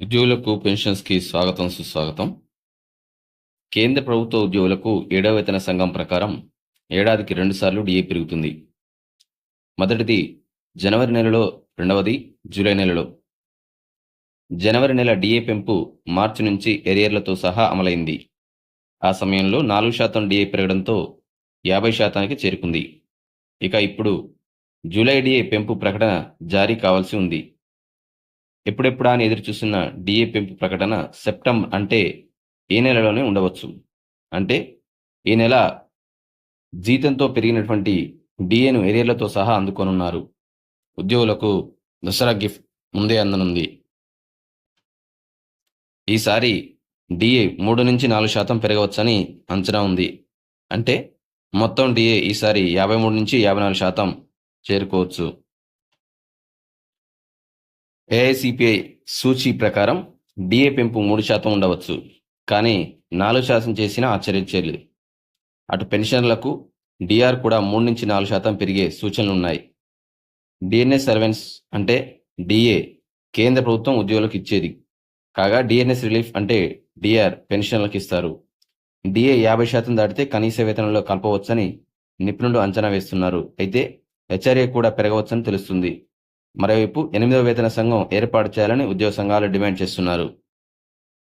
ఉద్యోగులకు పెన్షన్స్కి స్వాగతం సుస్వాగతం. కేంద్ర ప్రభుత్వ ఉద్యోగులకు ఏడవ వేతన సంఘం ప్రకారం ఏడాదికి రెండుసార్లు డిఏ పెరుగుతుంది. మొదటిది జనవరి నెలలో రెండవది జూలై నెలలో. జనవరి నెల డిఏ పెంపు మార్చి నుంచి ఎరియర్లతో సహా అమలైంది. ఆ సమయంలో నాలుగు శాతం డిఏ పెరగడంతో యాభై శాతానికి చేరుకుంది. ఇక ఇప్పుడు జూలై డిఏ పెంపు ప్రకటన జారీ కావాల్సి ఉంది. ఎప్పుడెప్పుడా అని ఎదురు చూస్తున్న డిఏ పెంపు ప్రకటన సెప్టెంబర్ అంటే ఏ నెలలోనే ఉండవచ్చు. అంటే ఈ నెల జీతంతో పెరిగినటువంటి డిఏను ఏరియాలతో సహా అందుకోనున్నారు. ఉద్యోగులకు దసరా గిఫ్ట్ ముందే అందనుంది. ఈసారి డిఏ మూడు నుంచి నాలుగు శాతం పెరగవచ్చని అంచనా ఉంది. అంటే మొత్తం డిఏ ఈసారి యాభై మూడు నుంచి యాభై నాలుగు శాతం చేరుకోవచ్చు. ఏఐసిపిఐ సూచీ ప్రకారం డిఏ పెంపు మూడు శాతం ఉండవచ్చు. కానీ నాలుగు శాతం చేసిన ఆశ్చర్యలేదు అటు పెన్షన్లకు డిఆర్ కూడా మూడు నుంచి నాలుగు శాతం పెరిగే సూచనలు ఉన్నాయి. డిఎన్ఎస్ సర్వెన్స్ అంటే డిఏ కేంద్ర ప్రభుత్వం ఉద్యోగులకు ఇచ్చేది. కాగా డిఎన్ఎస్ రిలీఫ్ అంటే డిఆర్ పెన్షన్లకు ఇస్తారు. డిఏ యాభై శాతం దాటితే కనీస వేతనంలో కలపవచ్చని నిపుణులు అంచనా వేస్తున్నారు. అయితే హెచ్ఆర్ఏ కూడా పెరగవచ్చని తెలుస్తుంది. మరోవైపు ఎనిమిదవ వేతన సంఘం ఏర్పాటు చేయాలని ఉద్యోగ సంఘాలు డిమాండ్ చేస్తున్నారు.